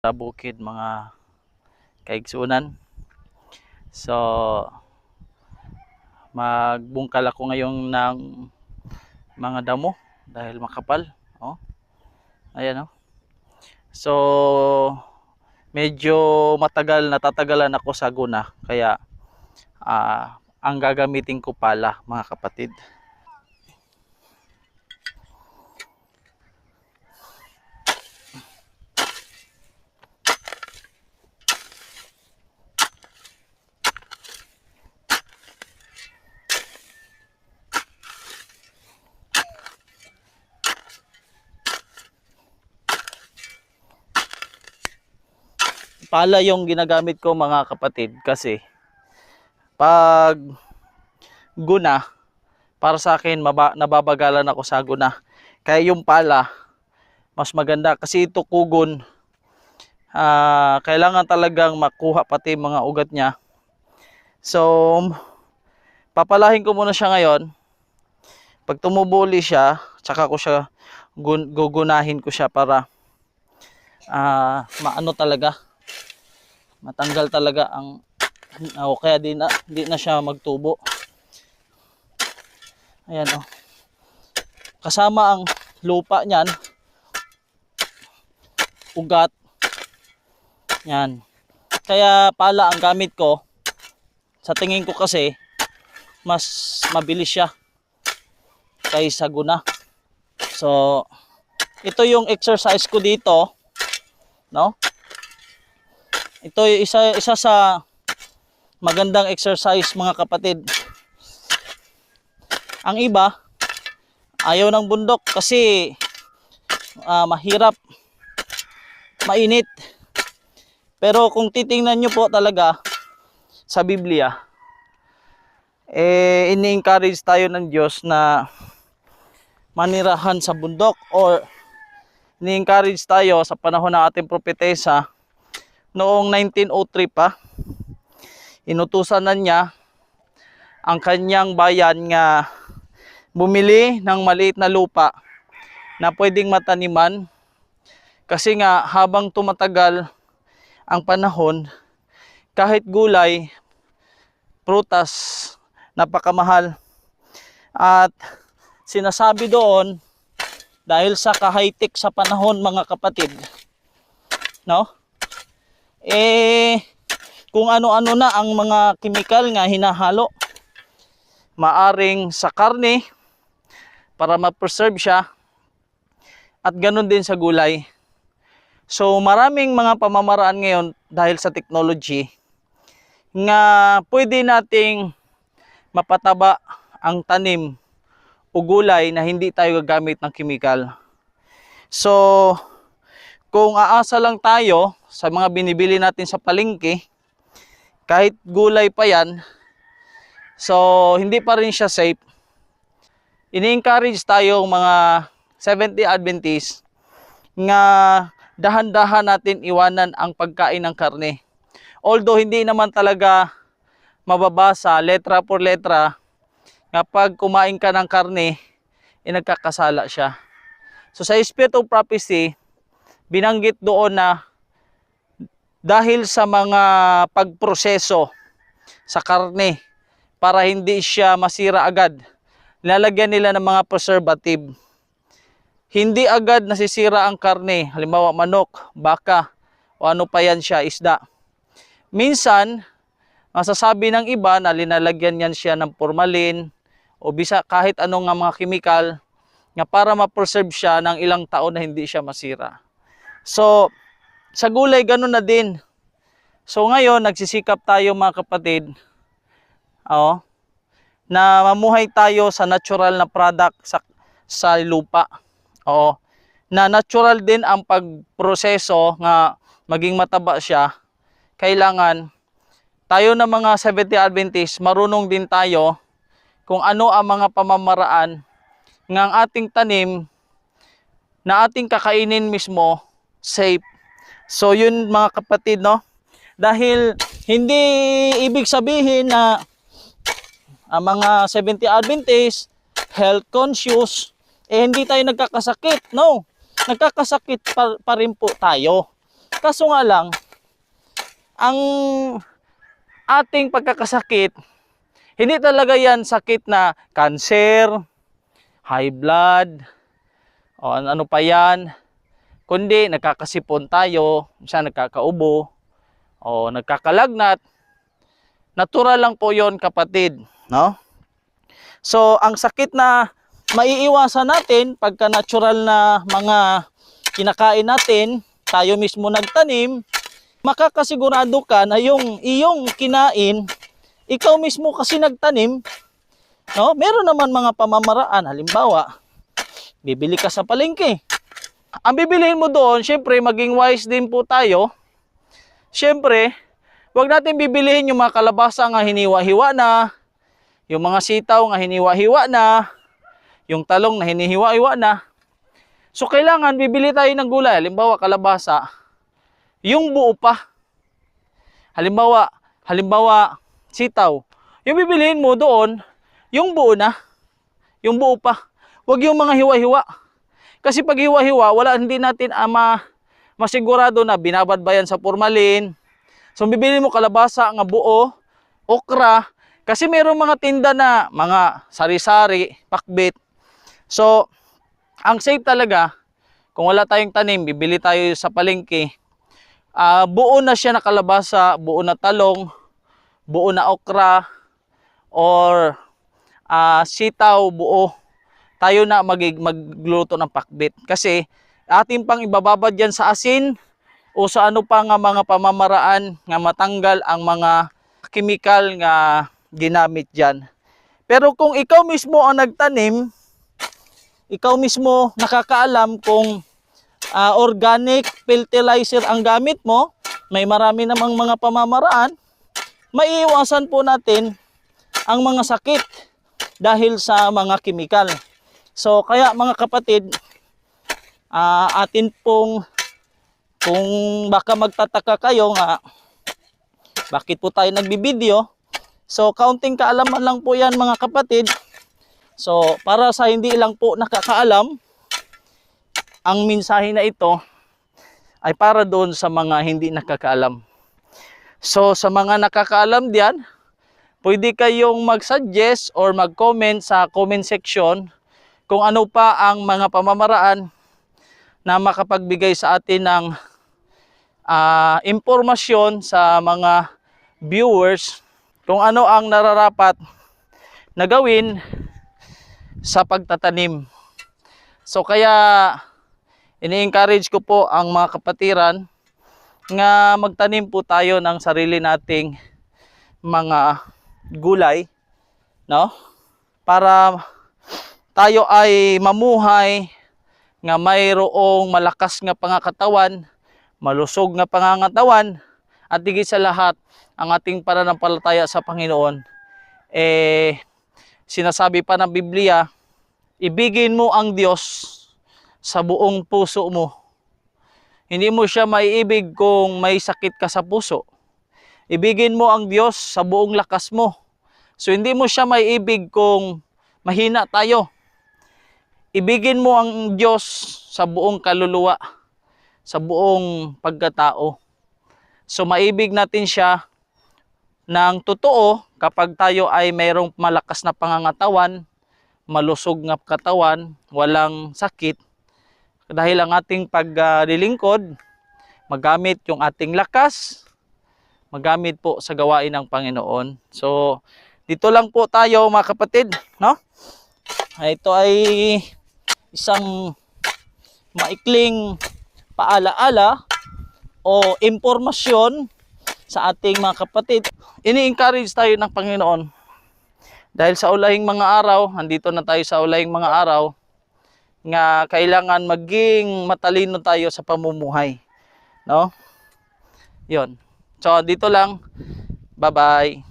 sa bukid mga kaigsunan. So magbungkal ako ngayon ng mga damo dahil makapal. Oh. Ayan oh. So medyo matagal natatagalan ako sa guna kaya ah, ang gagamitin ko pala mga kapatid. Pala yung ginagamit ko mga kapatid kasi pag guna para sa akin maba, nababagalan ako sa guna. Kaya yung pala mas maganda. Kasi ito kugon ah, kailangan talagang makuha pati mga ugat niya. So papalahin ko muna siya ngayon. Pag tumubuli siya tsaka ko siya gun, gugunahin ko siya para ah, maano talaga matanggal talaga ang o kaya di na, di na siya magtubo. Ayan oh. Kasama ang lupa niyan. Ugat. Yan. Kaya pala ang gamit ko sa tingin ko kasi mas mabilis siya kaysa guna. So ito yung exercise ko dito no ito yung isa isa sa magandang exercise mga kapatid. Ang iba ayaw ng bundok kasi ah, mahirap mainit. Pero kung titingnan nyo po talaga sa Biblia eh ini-encourage tayo ng Diyos na manirahan sa bundok or ini-encourage tayo sa panahon ng ating propetesa noong 1903 pa inutusan na niya ang kanyang bayan nga bumili ng maliit na lupa na pwedeng mataniman. Kasi nga habang tumatagal ang panahon kahit gulay prutas napakamahal. At sinasabi doon dahil sa ka-high-tech sa panahon mga kapatid no eh kung ano-ano na ang mga chemical nga hinahalo maaring sa karne para ma-preserve siya at ganun din sa gulay. So maraming mga pamamaraan ngayon dahil sa technology nga pwede nating mapataba ang tanim o gulay na hindi tayo gagamit ng chemical so kung aasa lang tayo sa mga binibili natin sa palengke, kahit gulay pa yan, so hindi pa rin siya safe. Ini-encourage tayo mga 70 Adventist nga dahan-dahan natin iwanan ang pagkain ng karne. Although hindi naman talaga mababasa letra por letra nga pag kumain ka ng karne, eh, nagkakasala siya. So sa Spirit of Prophecy, binanggit doon na dahil sa mga pagproseso sa karne para hindi siya masira agad, lalagyan nila ng mga preservative. Hindi agad nasisira ang karne, halimbawa manok, baka, o ano pa yan siya, isda. Minsan, masasabi ng iba na linalagyan yan siya ng formalin o bisa kahit anong mga chemical nga para ma-preserve siya ng ilang taon na hindi siya masira. So, sa gulay ganun na din. So ngayon, nagsisikap tayo mga kapatid, oh, na mamuhay tayo sa natural na product sa, sa lupa. Oo. Na natural din ang pagproseso nga maging mataba siya. Kailangan tayo na mga 70 Adventist, marunong din tayo kung ano ang mga pamamaraan ng ating tanim na ating kakainin mismo safe. So yun mga kapatid no. Dahil hindi ibig sabihin na ang mga 70 Adventist health conscious eh hindi tayo nagkakasakit. No. Nagkakasakit pa, pa rin po tayo. Kaso nga lang, ang ating pagkakasakit, hindi talaga yan sakit na cancer, high blood, o an- ano pa yan, kundi nagkakasipon tayo, siya nagkakaubo, o nagkakalagnat. Natural lang po yon kapatid, no? So, ang sakit na maiiwasan natin pagka natural na mga kinakain natin, tayo mismo nagtanim, makakasigurado ka na yung iyong kinain, ikaw mismo kasi nagtanim, no? Meron naman mga pamamaraan, halimbawa, bibili ka sa palengke. Ang bibilihin mo doon, syempre maging wise din po tayo. Syempre, wag natin bibilihin yung mga kalabasa nga hiniwa-hiwa na, yung mga sitaw nga hiniwa-hiwa na, yung talong na hinihiwa-hiwa na. So kailangan bibili tayo ng gulay, halimbawa kalabasa, yung buo pa. Halimbawa, halimbawa sitaw. Yung bibilihin mo doon, yung buo na, yung buo pa. Huwag yung mga hiwa-hiwa. Kasi pag hiwa-hiwa, wala hindi natin ama masigurado na binabad ba yan sa formalin. So bibili mo kalabasa nga buo, okra, kasi mayroong mga tinda na mga sari-sari, pakbit. So, ang safe talaga, kung wala tayong tanim, bibili tayo sa palengke. Ah, buo na siya na kalabasa, buo na talong, buo na okra, or ah, sitaw, buo. Tayo na magig magluto ng pakbit. Kasi ating pang ibababad yan sa asin o sa ano pa nga mga pamamaraan nga matanggal ang mga chemical nga ginamit dyan. Pero kung ikaw mismo ang nagtanim, ikaw mismo nakakaalam kung ah, organic fertilizer ang gamit mo, may marami namang mga pamamaraan, maiiwasan po natin ang mga sakit dahil sa mga chemical. So kaya mga kapatid, ah, atin pong kung baka magtataka kayo nga bakit po tayo nagbibideo, so counting kaalaman lang po yan mga kapatid. So para sa hindi lang po nakakaalam, ang mensahe na ito ay para doon sa mga hindi nakakaalam. So sa mga nakakaalam diyan, pwede kayong mag-suggest or mag-comment sa comment section kung ano pa ang mga pamamaraan na makapagbigay sa atin ng ah, impormasyon sa mga viewers kung ano ang nararapat na gawin sa pagtatanim. So kaya ini-encourage ko po ang mga kapatiran nga magtanim po tayo ng sarili nating mga gulay, no? Para tayo ay mamuhay nga mayroong malakas nga pangangatawan, malusog nga pangangatawan, at higit sa lahat, ang ating pananampalataya sa Panginoon, eh, sinasabi pa ng Biblia, ibigin mo ang Diyos sa buong puso mo. Hindi mo siya maiibig kung may sakit ka sa puso. Ibigin mo ang Diyos sa buong lakas mo. So hindi mo siya maiibig kung mahina tayo. Ibigin mo ang Diyos sa buong kaluluwa, sa buong pagkatao. So maibig natin siya ng totoo kapag tayo ay mayroong malakas na pangangatawan, malusog nga katawan, walang sakit. Dahil ang ating paglilingkod, magamit yung ating lakas, magamit po sa gawain ng Panginoon. So, dito lang po tayo mga kapatid, no? Ito ay isang maikling paalaala o impormasyon sa ating mga kapatid. Ini-encourage tayo ng Panginoon dahil sa ulahing mga araw, andito na tayo sa ulahing mga araw, nga kailangan maging matalino tayo sa pamumuhay. No? Yon. So, dito lang. Bye-bye.